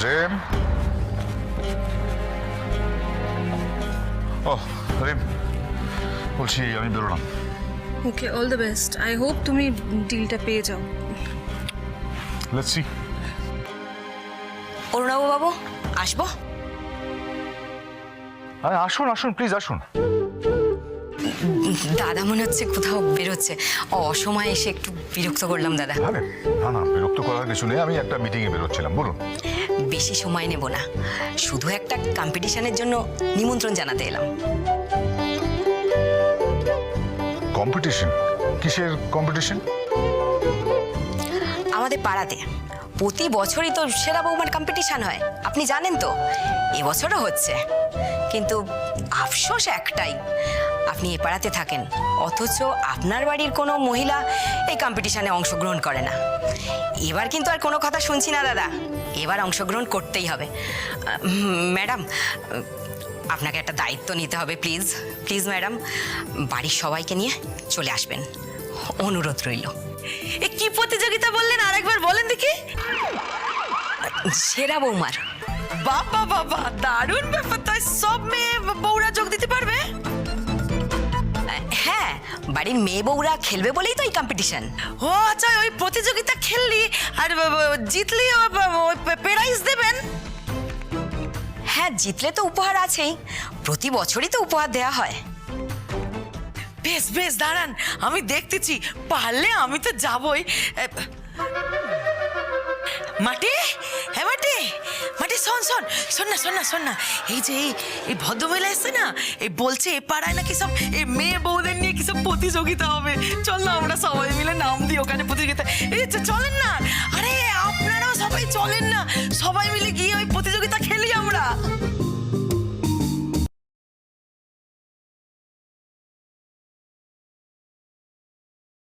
প্রেম ও রিম বলছি আমি বেরোলাম okay all the best I hope তুমি ডিলটা পেয়ে যাও. লেটস সি অরুণাবু বাবু? আসব? আরে আসুন আসুন প্লিজ আসুন। দাদা মনে হচ্ছে কোথাও বেরোচ্ছে। অসময়ে এসে একটু বিরক্ত করলাম দাদা। আরে না না বিরক্ত করার কিছু নেই। আমি একটা মিটিংয়ে বেরোচ্ছিলাম বলুন। বেশি সময় নেব না। শুধু একটা কম্পিটিশনের জন্য নিমন্ত্রণ জানাতে এলাম। কম্পিটিশন কিসের কম্পিটিশন আমাদের পাড়াতে। প্রতি বছরই তো সেরা বৌমার কম্পিটিশন হয়। আপনি জানেন তো? এবছরও হচ্ছে। কিন্তু আফসোস একটাই আপনি এ পাড়াতে থাকেন। অথচ আপনার বাড়ির কোনো মহিলা এই কম্পিটিশানে অংশগ্রহণ করে না। এবার কিন্তু আর কোনো কথা শুনছি না দাদা। এবার অংশগ্রহণ করতেই হবে। ম্যাডাম আপনাকে একটা দায়িত্ব নিতে হবে প্লিজ। প্লিজ ম্যাডাম বাড়ির সবাইকে নিয়ে চলে আসবেন। অনুরোধ রইল। এ কি প্রতিযোগিতা বললেন? আরেকবার বলেন দেখি। সেরা বৌমার। বাবা বাবা দারুণ ব্যাপার। তাই সব মেয়ে যোগ বাড়ির মেয়ে বউরা খেলবে বলেই তো এই কম্পিটিশন ও আচ্ছা ওই প্রতিযোগিতা খেললি আর জিতলি প্রাইজ দেবেন। হ্যাঁ জিতলে তো উপহার আছেই প্রতি বছরই তো উপহার দেওয়া হয়। বেশ বেশ দাঁড়ান আমি দেখতেছি পারলে আমি তো যাবই। মাটি? শোন শোন না শোন না শোন না। এই যে এই ভদ্রমহিলা এসছে না এই বলছে এ পাড়ায় নাকি সব এই মেয়ে বউদের নিয়ে কি সব প্রতিযোগিতা হবে? চল না, আমরা সবাই মিলে নাম দিই ওখানে প্রতিযোগিতা এই চলেন না